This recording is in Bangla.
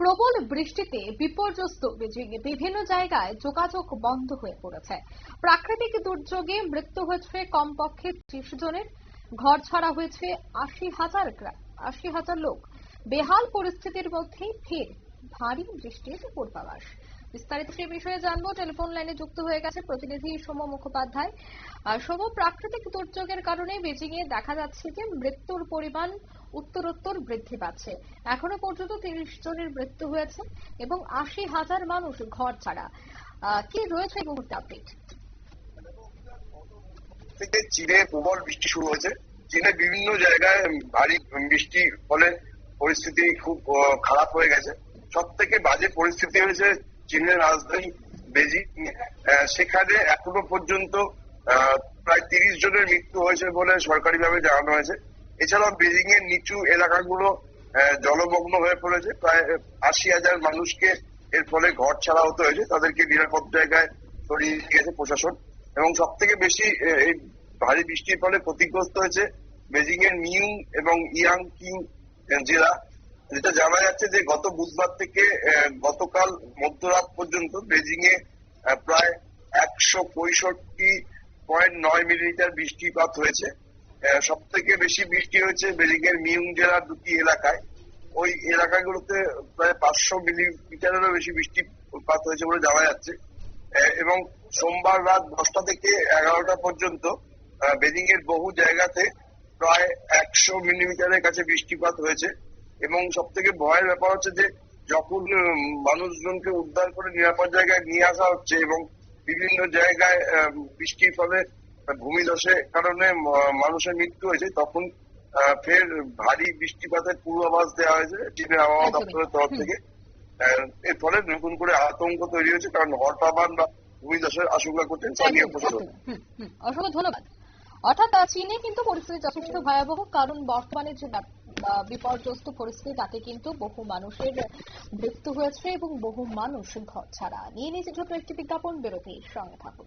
প্রবল বৃষ্টিতে বিপর্যস্ত বেজিং বিভিন্ন জায়গায় যোগাযোগ বন্ধ হয়ে পড়েছে। প্রাকৃতিক দুর্যোগে মৃত্যু হয়েছে কমপক্ষে ত্রিশ জনের। ঘর ছাড়া হয়েছে আশি হাজার আশি হাজার লোক। বেহাল পরিস্থিতির মধ্যেই ফের ভারী বৃষ্টির পূর্বাভাস। বিস্তারিত সে বিষয়ে জানব। টেলিফোন লাইনে যুক্ত হয়ে গেছে প্রতিনিধি সোম মুখোপাধ্যায়। সোম, প্রাকৃতিক দুর্যোগের কারণে বেজিং এ দেখা যাচ্ছে যে মৃত্যুর পরিমাণ উত্তরোত্তর বৃদ্ধি পাচ্ছে। এখনও পর্যন্ত তিরিশ জনের মৃত্যু হয়েছে এবং আশি হাজার মানুষ ঘর ছাড়া। কি রয়েছে মুহূর্তে আপডেট থেকে চীনে প্রবল বৃষ্টি শুরু হয়েছে। চীনে বিভিন্ন জায়গায় ভারী বৃষ্টির ফলে পরিস্থিতি খুব খারাপ হয়ে গেছে। সব থেকে বাজে পরিস্থিতি হয়েছে চীনের রাজধানী বেজিং। সেখানে এখনও পর্যন্ত প্রায় তিরিশ জনের মৃত্যু হয়েছে বলে সরকারিভাবে জানানো হয়েছে। এছাড়াও বেজিং এর নিচু এলাকাগুলো জলমগ্ন হয়ে পড়েছে। প্রায় আশি হাজার মানুষকে এর ফলে ঘর ছাড়া হতে হয়েছে। তাদেরকে নিরাপদ জায়গায় সরিয়ে দিয়েছে প্রশাসন। এবং সব থেকে বেশি এই ভারী বৃষ্টির ফলে ক্ষতিগ্রস্ত হয়েছে বেজিং এর মিউ এবং ইয়াং কিং জেলা। যেটা জানা যাচ্ছে যে গত বুধবার থেকে গতকাল মধ্যরাত পর্যন্ত বেজিং এ, প্রায় একশো পঁয়ষট্টি পয়েন্ট নয় মিলিমিটার বৃষ্টিপাত হয়েছে। সব থেকে বেশি বৃষ্টি হয়েছে বেজিং এর মিউং জেলার দুটি এলাকায়। ওই এলাকাগুলোতে প্রায় পাঁচশো মিলিমিটারেরও বেশি বৃষ্টিপাত হয়েছে বলে জানা যাচ্ছে। এবং সোমবার রাত দশটা থেকে এগারোটা পর্যন্ত বেজিং এর বহু জায়গাতে প্রায় একশো মিলিমিটারের কাছে বৃষ্টিপাত হয়েছে। এবং সব থেকে ভয়ের ব্যাপার হচ্ছে যে, যখন মানুষজনকে উদ্ধার করে নিরাপদ জায়গায় নিয়ে আসা হচ্ছে এবং বিভিন্ন জায়গায় বৃষ্টির ফলে ভূমিধসের কারণে মানুষের মৃত্যু হয়েছে তখন ফের ভারী বৃষ্টিপাতের পূর্বাভাস দেওয়া হয়েছে চীনের আবহাওয়া দপ্তরের তরফ থেকে। এর ফলে নতুন করে আতঙ্ক তৈরি হয়েছে কারণ হরপাবান বা ভূমিধসের আশঙ্কা করছেন স্থানীয় প্রশাসন অসংখ্য ধন্যবাদ। অর্থাৎ চীনে কিন্তু পরিস্থিতি যথেষ্ট ভয়াবহ কারণ বর্তমানে যে বিপর্যস্ত পরিস্থিতি তাতে কিন্তু বহু মানুষের মৃত্যু হয়েছে এবং বহু মানুষ ঘর ছাড়া। নিয়ে নিয়েছে ছোট একটি বিজ্ঞাপন বিরতির সঙ্গে থাকুন।